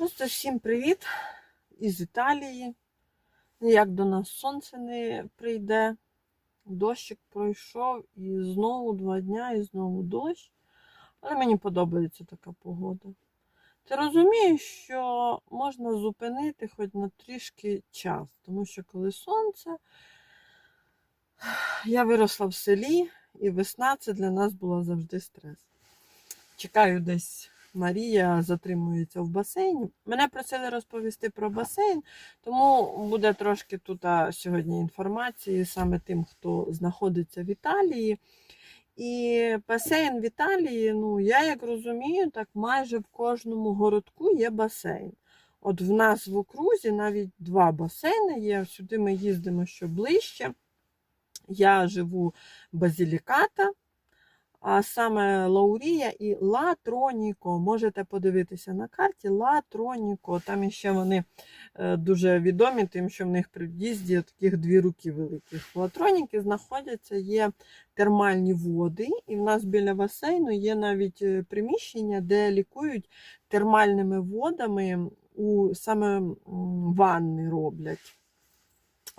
Просто всім привіт із Італії. Ніяк до нас сонце не прийде. Дощик пройшов і знову два дня, і знову дощ. Але мені подобається така погода. Ти розумієш, що можна зупинити хоч на трішки час, тому що коли сонце, я виросла в селі, і весна це для нас була завжди стрес. Чекаю десь Марія затримується в басейні. Мене просили розповісти про басейн, тому буде трошки тут сьогодні інформації саме тим, хто знаходиться в Італії. І басейн в Італії, ну я як розумію, так майже в кожному городку є басейн. От в нас в окрузі навіть два басейни є. Сюди ми їздимо що ближче. Я живу в Базіліката, а саме Лаурія і Латроніко. Можете подивитися на карті Латроніко. Там іще вони е, дуже відомі, тим, що в них при в'їзді таких дві руки великих. Латроніки знаходяться є термальні води, і в нас біля басейну є навіть е, приміщення, де лікують термальними водами, у саме ванни роблять.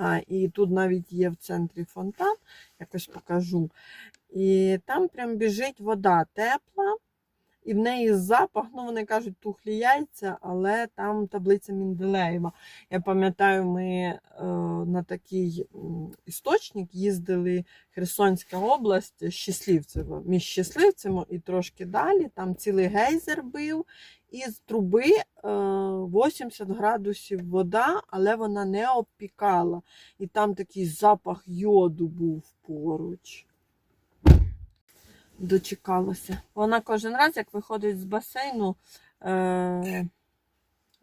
А, і тут навіть є в центрі фонтан, якось покажу. І там прям біжить вода тепла, і в неї запах, ну вони кажуть, тухлі яйця, але там таблиця Менделеєва. Я пам'ятаю, ми е, на такий істочник їздили Херсонська область, Щасливцево, між Щасливцем і трошки далі. Там цілий гейзер бив, і з труби е, 80 градусів вода, але вона не обпікала. І там такий запах йоду був поруч. Дочекалася. Вона кожен раз, як виходить з басейну, е,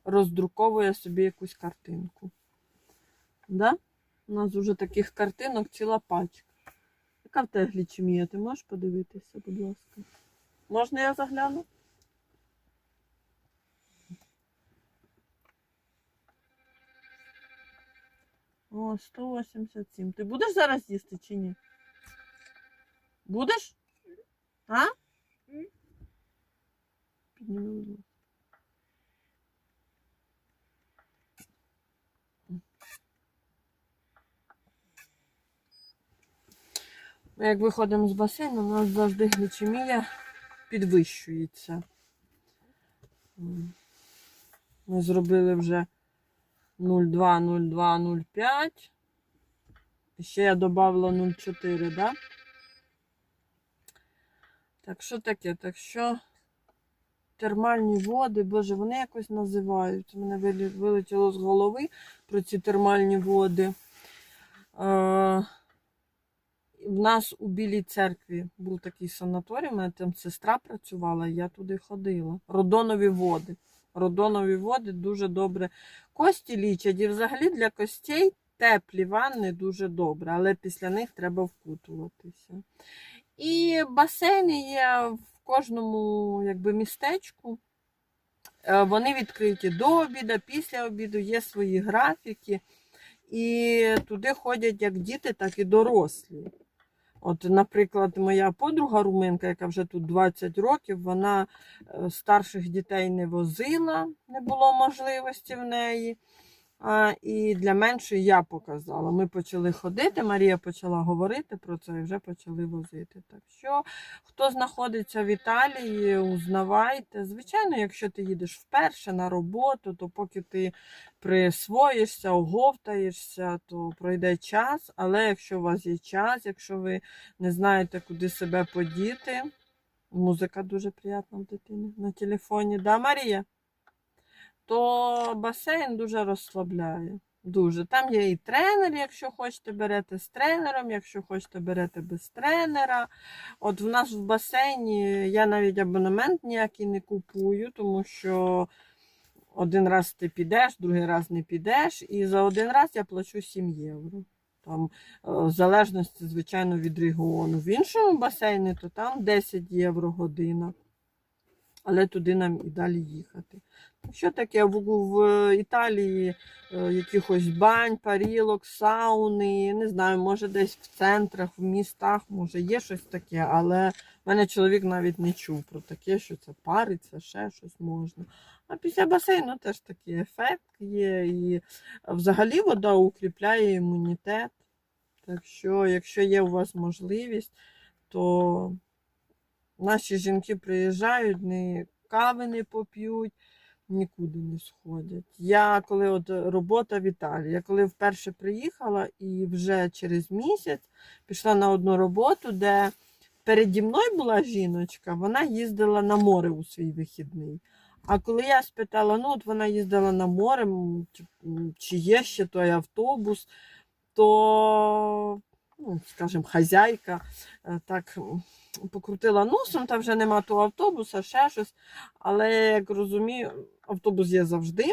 роздруковує собі якусь картинку. Да? У нас вже таких картинок ціла пачка. Яка в тебе глічемія? Ти можеш подивитися, будь ласка? Можна я загляну? О, 187. Ти будеш зараз їсти чи ні? Будеш? А? Ласка. Ми Як виходимо з басейну, у нас завжди глічемія підвищується. Ми зробили вже 0,2, 0,2, 0,5. І ще я додавала 0,4, да? Так, що таке? Так що термальні води, боже, вони якось називають. У мене вилетіло з голови про ці термальні води. Е, в нас у Білій церкві був такий санаторій, у мене там сестра працювала, я туди ходила. Родонові води. Родонові води дуже добре кості лічать. І взагалі для костей теплі ванни дуже добре, але після них треба вкутуватися. І басейни є в кожному якби, містечку. Е, Вони відкриті до обіду, після обіду, є свої графіки. І туди ходять як діти, так і дорослі. От, наприклад, моя подруга руминка, яка вже тут 20 років, вона е, старших дітей не возила, не було можливості в неї. А, і для меншої я показала. Ми почали ходити, Марія почала говорити про це і вже почали возити. Так що, хто знаходиться в Італії, узнавайте. Звичайно, якщо ти їдеш вперше на роботу, то поки ти присвоїшся, оговтаєшся, то пройде час. Але якщо у вас є час, якщо ви не знаєте, куди себе подіти, музика дуже приємна в дитини на телефоні. Да, Марія? То басейн дуже розслабляє. Дуже. Там є і тренер, якщо хочете, берете з тренером, якщо хочете, берете без тренера. От в нас в басейні я навіть абонемент ніякий не купую, тому що один раз ти підеш, другий раз не підеш. І за один раз я плачу 7 євро. Там, е, в залежності, звичайно, від регіону. В іншому басейні то там 10 євро година. Але туди нам і далі їхати. Що таке в, в Італії е, якихось бань, парілок, сауни, не знаю, може десь в центрах, в містах, може є щось таке, але в мене чоловік навіть не чув про таке, що це париться, ще щось можна. А після басейну теж такий ефект є. І взагалі вода укріпляє імунітет. Так що, якщо є у вас можливість, то наші жінки приїжджають, не кави не поп'ють, нікуди не сходять. Я коли от робота в Італії, я коли вперше приїхала і вже через місяць пішла на одну роботу, де переді мною була жіночка, вона їздила на море у свій вихідний. А коли я спитала, ну от вона їздила на море, чи- є ще той автобус, то, ну, скажімо, хазяйка е, так покрутила носом, там вже нема того автобуса, ще щось. Але як розумію, автобус є завжди.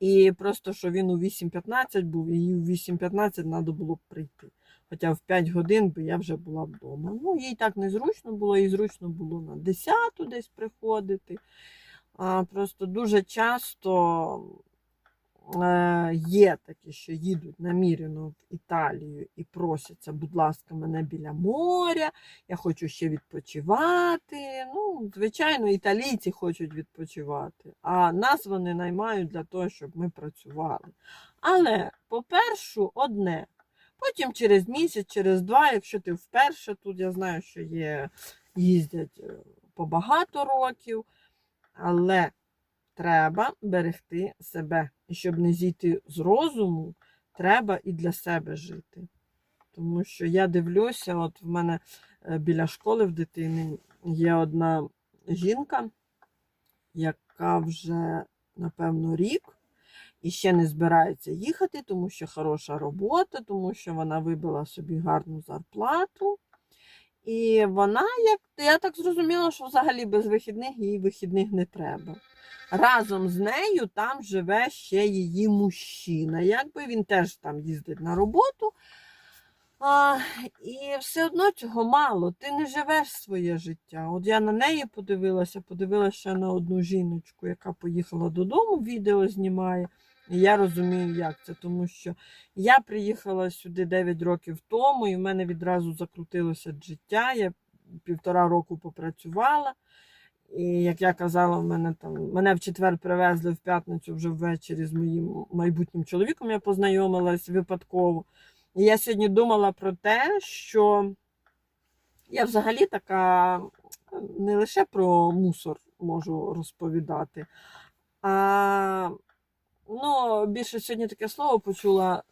І просто що він у 8.15 був, і у 8.15 треба було б прийти. Хоча в 5 годин би я вже була вдома. Ну, їй так незручно було, їй зручно було на 10 десь приходити. А, просто дуже часто є такі, що їдуть намірено в Італію і просяться, будь ласка, мене біля моря, я хочу ще відпочивати. Ну, звичайно, італійці хочуть відпочивати, а нас вони наймають для того, щоб ми працювали. Але, по-перше, одне. Потім через місяць, через два, якщо ти вперше тут, я знаю, що є, їздять е, по багато років, але треба берегти себе. І щоб не зійти з розуму, треба і для себе жити. Тому що я дивлюся, от в мене е, біля школи в дитини є одна жінка, яка вже, напевно, рік і ще не збирається їхати, тому що хороша робота, тому що вона вибила собі гарну зарплату. І вона, як я так зрозуміла, що взагалі без вихідних їй вихідних не треба. Разом з нею там живе ще її мужчина. Якби він теж там їздить на роботу. А, і все одно цього мало. Ти не живеш своє життя. От я на неї подивилася, подивилася на одну жіночку, яка поїхала додому, відео знімає. І я розумію, як це, тому що я приїхала сюди 9 років тому, і в мене відразу закрутилося життя. Я півтора року попрацювала. І як я казала, в мене там мене в четвер привезли в п'ятницю вже ввечері з моїм майбутнім чоловіком. Я познайомилась випадково. І я сьогодні думала про те, що я взагалі така не лише про мусор можу розповідати, а ну, більше сьогодні таке слово почула.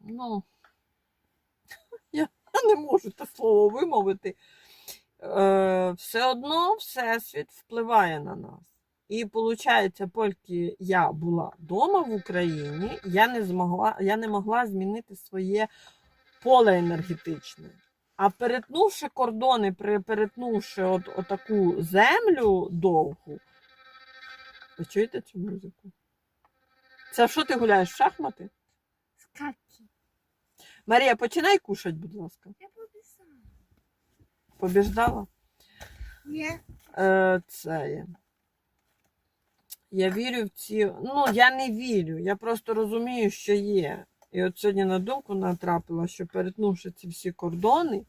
Ну, не можу те слово вимовити. Е, все одно Всесвіт впливає на нас. І виходить, поки я була вдома в Україні, я не змогла, я не могла змінити своє поле енергетичне. А перетнувши кордони, перетнувши от, отаку землю довгу, ви чуєте цю музику? Це що ти гуляєш в шахмати? Скаки. Марія, починай кушати, будь ласка. Я пописала. Побіждала? Я Е, це є. Я вірю в ці. Ну, я не вірю. Я просто розумію, що є. І от сьогодні на думку натрапила, що перетнувши ці всі кордони,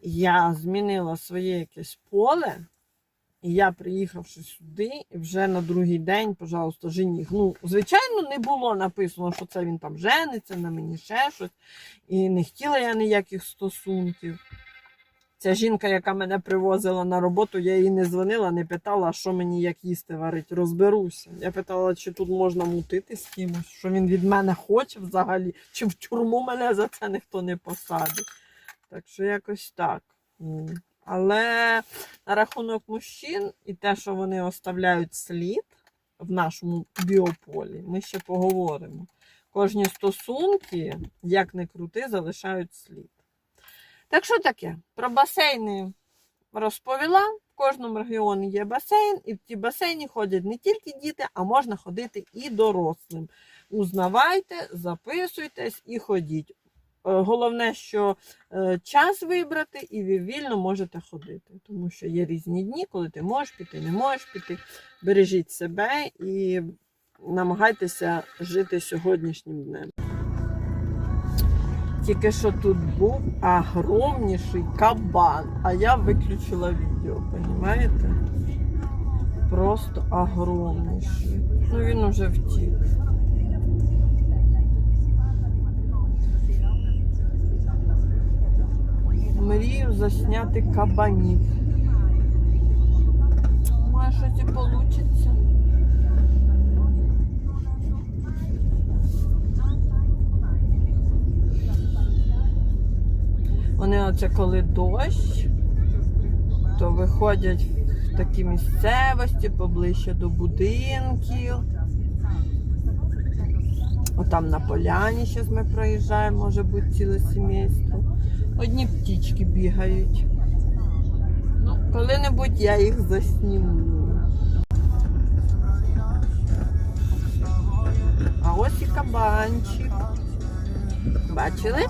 я змінила своє якесь поле. І я, приїхавши сюди, вже на другий день, пожалуйста, жених. Ну, звичайно, не було написано, що це він там жениться, на мені ще щось. І не хотіла я ніяких стосунків. Ця жінка, яка мене привозила на роботу, я їй не дзвонила, не питала, що мені як їсти варить. Розберуся. Я питала, чи тут можна мутити з кимось, що він від мене хоче взагалі, чи в тюрму мене за це ніхто не посадить. Так що якось так. Але на рахунок мужчин і те, що вони оставляють слід в нашому біополі, ми ще поговоримо. Кожні стосунки, як не крути, залишають слід. Так що таке? Про басейни розповіла. В кожному регіоні є басейн, і в ті басейні ходять не тільки діти, а можна ходити і дорослим. Узнавайте, записуйтесь і ходіть. Головне, що е, час вибрати, і ви вільно можете ходити. Тому що є різні дні, коли ти можеш піти, не можеш піти. Бережіть себе і намагайтеся жити сьогоднішнім днем. Тільки що тут був огромніший кабан, а я виключила відео, розумієте? Просто огромніший. Ну він уже втік. Мрію засняти кабанів. Може, щось і вийде. Вони оце коли дощ, то виходять в такі місцевості поближче до будинків. Отам на поляні зараз ми проїжджаємо, може бути ціле сімейство. Одні птічки бігають. Ну, коли-небудь я їх засніму. А ось і кабанчик. Бачили?